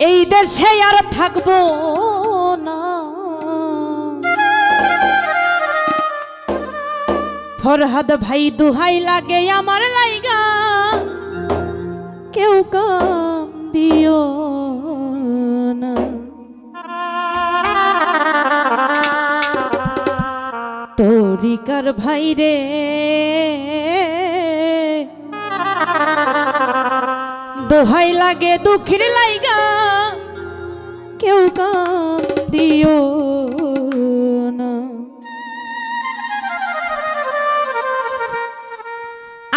এই দেশে আর থাকব না। ফরহাদ ভাই দুহাই লাগে আমার লাইগা। কেউ কাম দিও না। তরিকার ভাই রে। দোহাই লাগে দুঃখের লাই কেউ কান দিও না।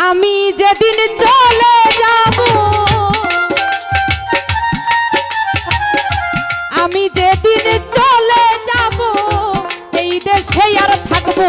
আমি যেদিন চলে যাব, আমি যেদিন চলে যাব, এই দেশে আর থাকব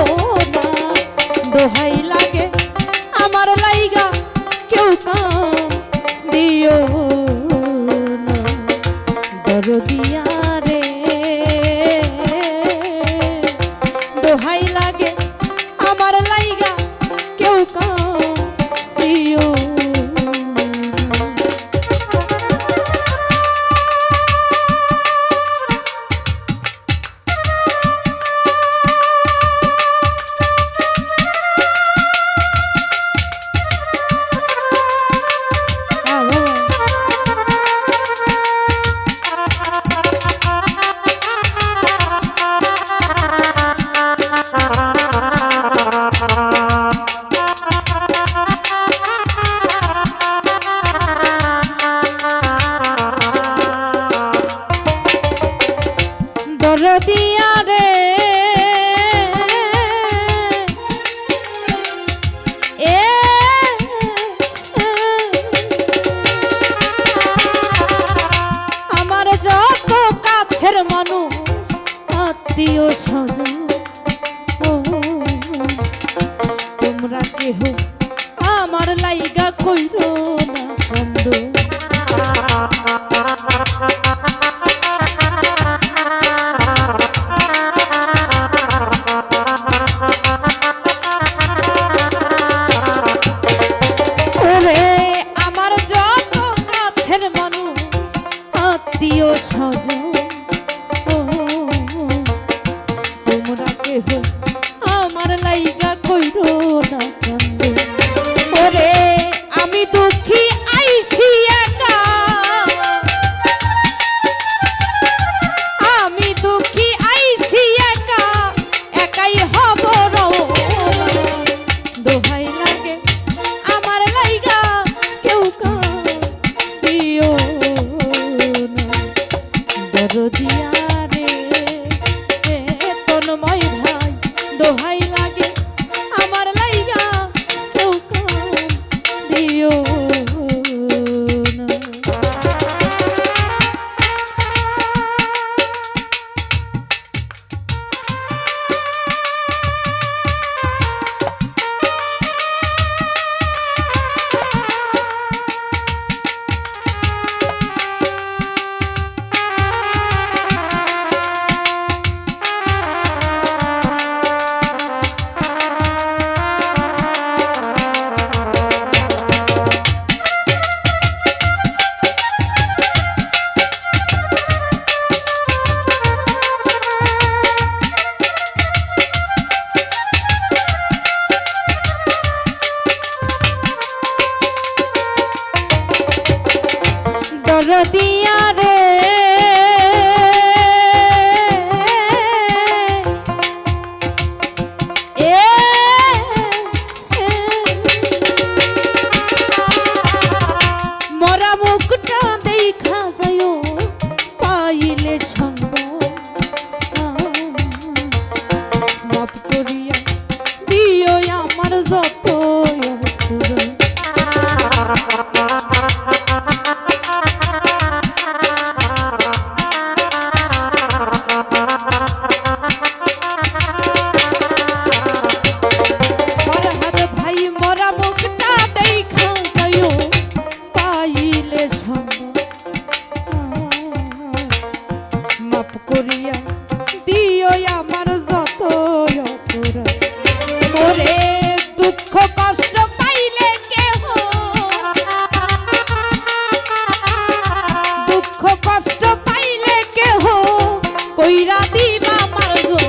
কইরা দিবা আমার গো।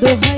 দোহাই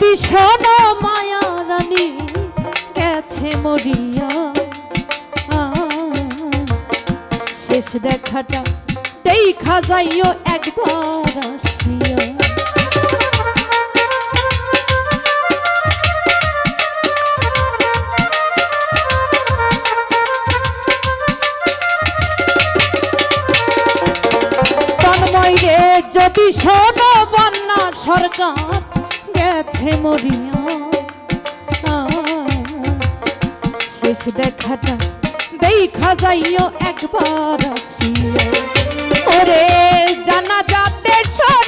যদি শোনো মায়া রানী, গেছে মরিয়া। শেষ দেখাটা দেখা যাইও একবার আসিয়া। যদি শোনো বন্যা সরকার দুঃখে মরিয়া। শেষ দেখাটা দেখা যাইও একবার আসিয়া। ওরে জানা যাতে সব